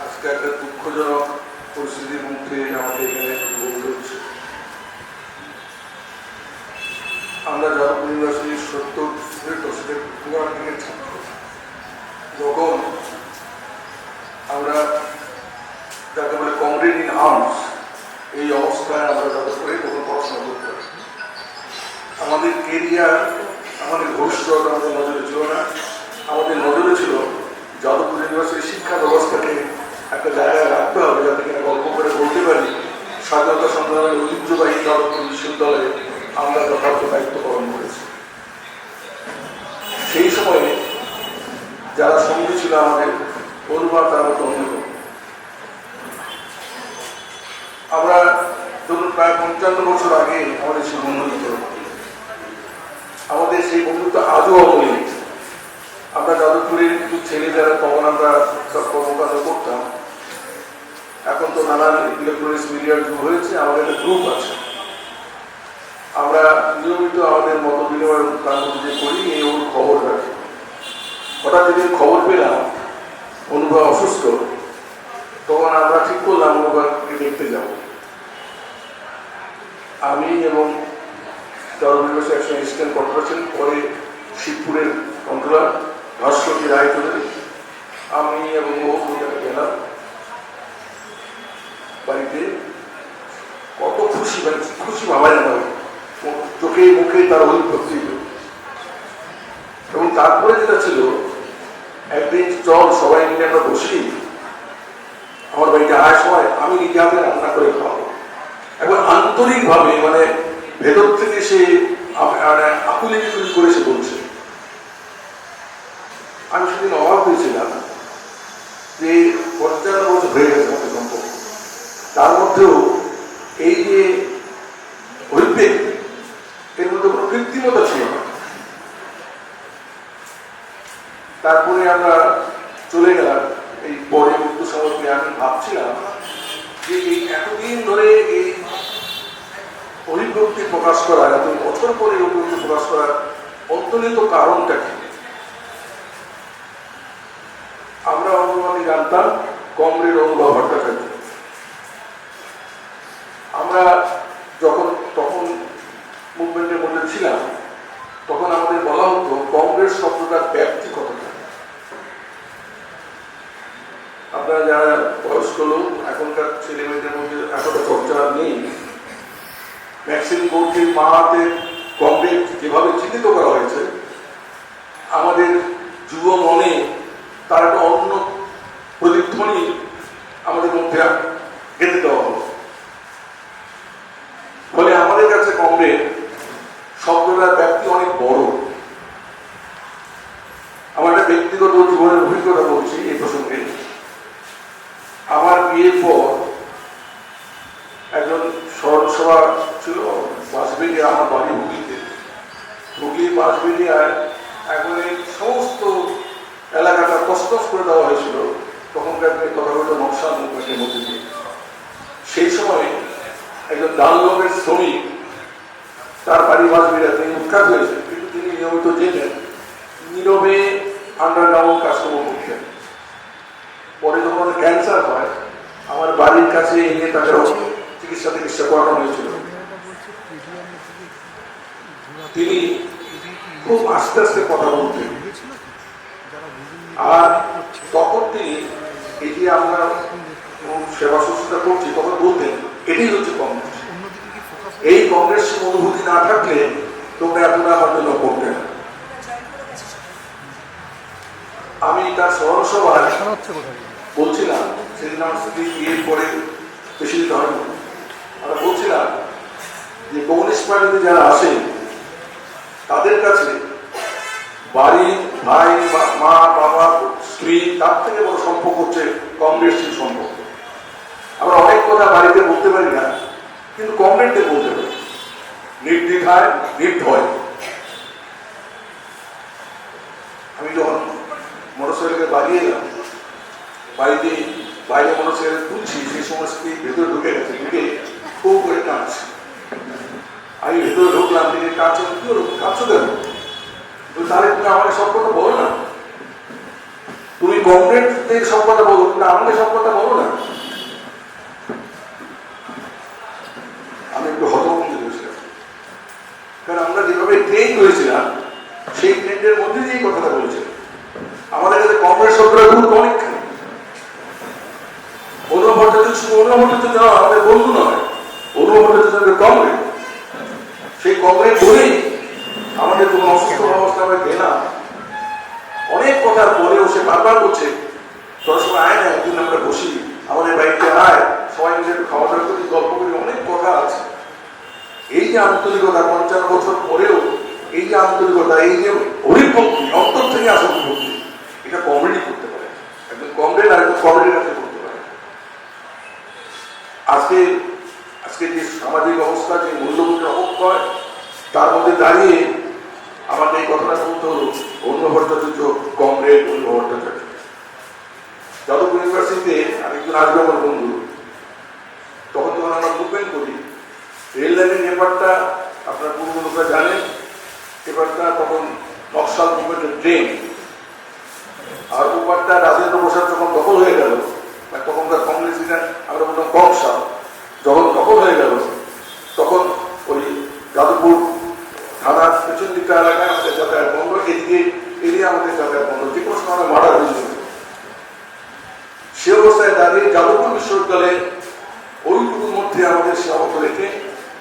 আজকে একটা দুঃখজনক পরিস্থিতির মধ্যে আমাদের এখানে আমরা যাদব ইউনিভার্সিটির সত্তর দশকের আমরা যাকে বলে কংগ্রেস ইন আর্মস এই অবস্থায় আমরা যাদবপুরে তখন পড়াশোনা করতাম আমাদের কেরিয়ার আমাদের ভবিষ্যৎ, আমাদের নজরে ছিল না। আমাদের নজরে ছিল যাদবপুর ইউনিভার্সিটির শিক্ষা ব্যবস্থাকে একটা জায়গায় রাখতে হবে যাতে কিনা গল্প করে বলতে পারি। স্বাধীনতা সংগ্রামের ঐতিহ্যবাহী যাদবপুর বিশ্ববিদ্যালয়ে আমরা যথার্থ দায়িত্ব পালন করেছি। সেই সময়ে যারা সঙ্গী ছিল আমাদের অনুবাদ তার মতো অন্যতম। আমরা ধরুন প্রায় পঞ্চান্ন বছর আগে আমাদের সেই বন্ধুত্ব। আমাদের সেই বন্ধুত্ব আজও অমূল্য আমরা যাদবপুরের কিছু ছেলে যারা তখন আমরা সব কর্মকাণ্ড করতাম, এখন তো নানান ইলেকট্রনিক্স মিডিয়ার যুগ হয়েছে, আমাদের একটা গ্রুপ আছে। আমরা নিয়মিত আমাদের মত বিনিময় মধ্যে যে করি, এই ওর খবর রাখি। হঠাৎ যেদিন খবর পেলাম অনুভব অসুস্থ, তখন আমরা ঠিক করলাম অনুভবকে দেখতে যাব। আমি এবং জলবিবাসী একজন অ্যাসিস্ট্যান্ট কর্পোরেশন পরে শিবপুরের কন্ট্রোলার ভাস্করী আমি এবং গেলাম। বাড়িতে কত খুশি খুশি ভাবাই না চোখে মুখে তার অভিভক্তি এবং তারপরে যেটা ছিল, একদিন চল, সবাই মিলে আমরা বসি। আমার বাড়িতে আয় সময় আমি নিজে হাতে রান্না করে খাওয়াবো। একবার আন্তরিকভাবে মানে ভেতর থেকে সে মানে আকুলি করে সে বলছে। আমি সেদিন অবাক হয়েছিলাম যে পঞ্চান্ন বছর হয়ে গেছে আমাদের সম্পর্ক তার মধ্যেও এই যে অভিব্যক্তি, এর মধ্যে কোনো কৃত্রিমতা ছিল না। তারপরে আমরা চলে গেলাম, এই পরে মৃত্যু সময় আমি ভাবছিলাম যে এই এতদিন ধরে এই অভিব্যক্তি প্রকাশ করা এত বছর পরে অভিব্যক্তি প্রকাশ করার অন্তর্নিহিত কারণটা কি আমরা কমরেড অনুভব ভট্টাচার্য আমরা যখন তখন মুভমেন্টের মধ্যে ছিলাম, তখন আমাদের বলা হতো কংগ্রেস শব্দটার ব্যাপ্তি কতটা। আপনারা যারা বয়স্ক লোক, এখনকার ছেলে মেয়েদের মধ্যে এতটা চর্চা নেই। ভ্যাকসিন বোর্ডের মাহাতে কংগ্রেস যেভাবে চিহ্নিত করা হয়েছে, আমাদের যুব মনে তার একটা অন্য প্রতিধ্বনি আমাদের মধ্যে গেঁথে দেওয়া হলো। ফলে আমাদের কাছে কংগ্রেস শব্দটার ব্যাপ্তি অনেক বড়। আমার একটা ব্যক্তিগত জীবনের অভিজ্ঞতা বলছি এই প্রসঙ্গে। আমার বিয়ের পর একজন স্মরণসভা ছিল, বাঁশবেড়িয়া, আমার বাড়ি হুগলিতে। হুগলি এখন এই সমস্ত এলাকাটা কষ্টস করে দেওয়া হয়েছিল। তখনকার দিনে কথা বলতো নকশা মুভমেন্টের মধ্যে দিয়ে সেই সময় একজন ডানলবের শ্রমিক, তার বাড়ি বাঁশবেড়িয়া তিনি উৎখাত হয়েছে কিন্তু তিনি নিয়মিত যেতেন নীরবে আন্ডারগ্রাউন্ড কাজকর্ম করতেন। পরে যখন ক্যান্সার হয়, আমার বাড়ির কাছে এনে তাকে চিকিৎসা চিকিৎসা করানো হয়েছিল। তিনি খুব আস্তে আস্তে কথা বলতেন। আর তখন তিনি এই যে আমরা সেবা শুশ্রূষা করছি তখন বলতেন এটাই হচ্ছে কংগ্রেস। এই কংগ্রেস অনুভূতি না থাকলে তোমরা এতটা হয়তো করতে না আমি তার স্মরণসভায় বলছিলাম, সেদিন আমার স্ত্রী বিয়ের পরে বেশি হয়নি আমরা বলছিলাম যে কমিউনিস্ট পার্টিতে যারা আসে, তাদের কাছে বাড়ি ভাই মা, বাবা স্ত্রী, তার থেকে বড় সম্পর্ক হচ্ছে কংগ্রেসের সম্পর্ক। আমরা অনেক কথা বাড়িতে বলতে পারি না, কিন্তু কংগ্রেসকে বলতে পারি। নির্দ্বিধায়, নির্ভয়। আমি যখন মোটরসাইকেলকে বাড়িয়ে এলাম, বাড়িতে বাইরে মোটরসাইকেল তুলছি সেই সময় স্ত্রী ভেতরে ঢুকে গেছে, ঢুকে খুব করে কাঁদছে। আমি ভেতরে ঢুকলাম তিনি কাঁদছেন কি কাঁদছো কেন? তাহলে তুমি আমাকে সব কথা বলো না? কংগ্রেসদের সব কথা বলো কিন্তু আমাদের সব কথা বলো না? আমি একটু হতভম্ব হয়েছিলাম। কারণ আমরা যেভাবে ট্রেন হয়েছিলাম, সেই ট্রেন্ডের মধ্যে দিয়েই কথাটা বলেছিলাম। আমাদের কাছে কংগ্রেস শব্দটা গুরুত্ব অনেকখানি। অনুভব ভট্টাচার্য শুধু অনুভব ভট্টাচার্য আমাদের বন্ধু নয় অনুভব ভট্টাচার্য কংগ্রেস সেই কংগ্রেস বলেই আমাদের কোনো অসুস্থ অবস্থা আমরা গেলাম কথার পরেও সে বারবার সময় আয় না, একদিন আমরা বসি। আমাদের বাড়িতে আয়। সবাই মিলে খাওয়া দাওয়া করি, গল্প করি, অনেক কথা আছে। এই যে আন্তরিকতা পঞ্চান্ন বছর পরেও, এই যে আন্তরিকতা, এই যে অভিভক্তি অন্তর থেকে আসা অভিভক্তি এটা কমেডি করতে পারে। একজন কমরেড আর একজন করতে পারে। আজকে আজকে যে সামাজিক অবস্থা, যে মূল্যবোধের অবক্ষয়, তার মধ্যে দাঁড়িয়ে আমাকে এই কথাটা বলতে হলো। অন্য ভট্টাচার্য কমরেড অন্য ভট্টাচার্য যাদবপুর ইউনিভার্সিটিতে আরেকজন আসবে আমার বন্ধু। তখন যখন আমরা মুভমেন্ট করি রেল লাইনের ব্যাপারটা আপনার পূর্ব লোকরা জানেন ব্যাপারটা তখন নকশাল মুভমেন্টের ট্রেন আর ব্যাপারটা রাজেন্দ্র প্রসাদ যখন দখল হয়ে গেল তখনকার কংগ্রেস লিডার আমরা বলতাম কংসা যখন দখল হয়ে গেল, তখন ওই যাদবপুর থানার পেছন দিকটা এলাকায় আমাদের যাতায়াত বন্ধ, এদিকে এদিকে আমাদের যাতায়াত বন্ধ যে কোনো সময় মারা হয়েছিল সে অবস্থায় দাঁড়িয়ে বিশ্ববিদ্যালয়ে ওইটুকুর মধ্যে আমাদের সীমাবদ্ধ রেখে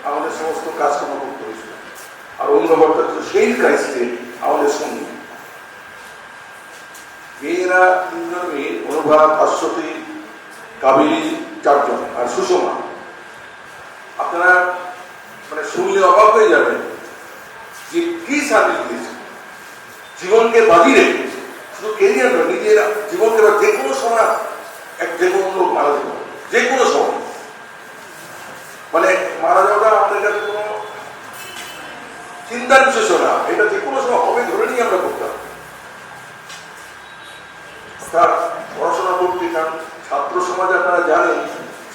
আমাদের সমস্ত কাজকর্ম করতে হয়েছিল। আর অন্য ভট্টাচার্য সেই ক্রাইস্টে আমাদের সঙ্গী মেয়েরা তিনজন মেয়ে, অনুভা ভাস্বতী কাবেরী চারজন, আর সুষমা। আপনারা মানে শুনলে অবাক হয়ে যাবেন যে কি সার্ভিস দিয়েছে। জীবনকে বাজি রেখে, শুধু কেরিয়ার নয়, নিজের জীবনকে বা যে কোনো সময় এক যে কোনো লোক মারা যেতে যে কোনো সময়। মানে মারা যাওয়াটা আমাদের কাছে কোনো চিন্তার বিষয় না। এটা যে কোনো সময় হবে, ধরে নিয়ে আমরা করতাম। তার পড়াশোনা করতে কারণ ছাত্র সমাজ আপনারা জানেন,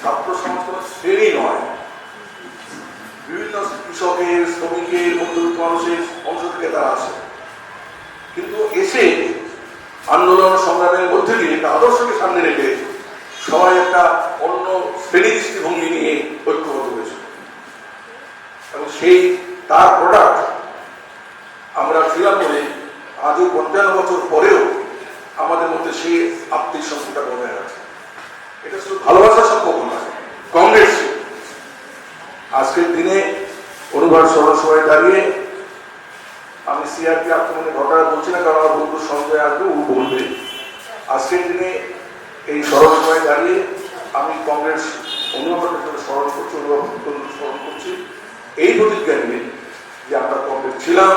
ছাত্র সমাজ কোনো শ্রেণি নয়। বিভিন্ন কৃষকের, শ্রমিকের, মধ্যবিত্ত মানুষের অংশ থেকে তারা আসে। কিন্তু এসে আন্দোলন সংগ্রামের মধ্যে দিয়ে একটা আদর্শকে সামনে রেখে সবাই একটা অন্য শ্রেণি দৃষ্টিভঙ্গি নিয়ে ঐক্যবদ্ধ হয়েছিল এবং সেই, তার প্রোডাক্ট আমরা বলে আজও পঞ্চান্ন বছর পরেও আমাদের মধ্যে সেই আত্মিক সম্পর্কটা বজায় আছে এটা শুধু ভালোবাসার সম্পর্ক নয় কংগ্রেস আজকের দিনে অনুভাব সভায় দাঁড়িয়ে আমি সিআরপি আক্রমণের ঘটনা বলছি না, কারণ আমার বন্ধু সঞ্জয় আসবে, ও বলবে। আজকের দিনে এই স্মরণ সভায় দাঁড়িয়ে আমি কংগ্রেস অনুভবের স্মরণ করছি, অনুভব স্মরণ করছি। এই প্রতিজ্ঞা নিয়ে যে আমরা কংগ্রেস ছিলাম,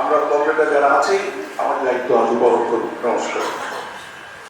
আমরা কংগ্রেসটা যারা আছি আমার দায়িত্ব আজ বড় করব নমস্কার।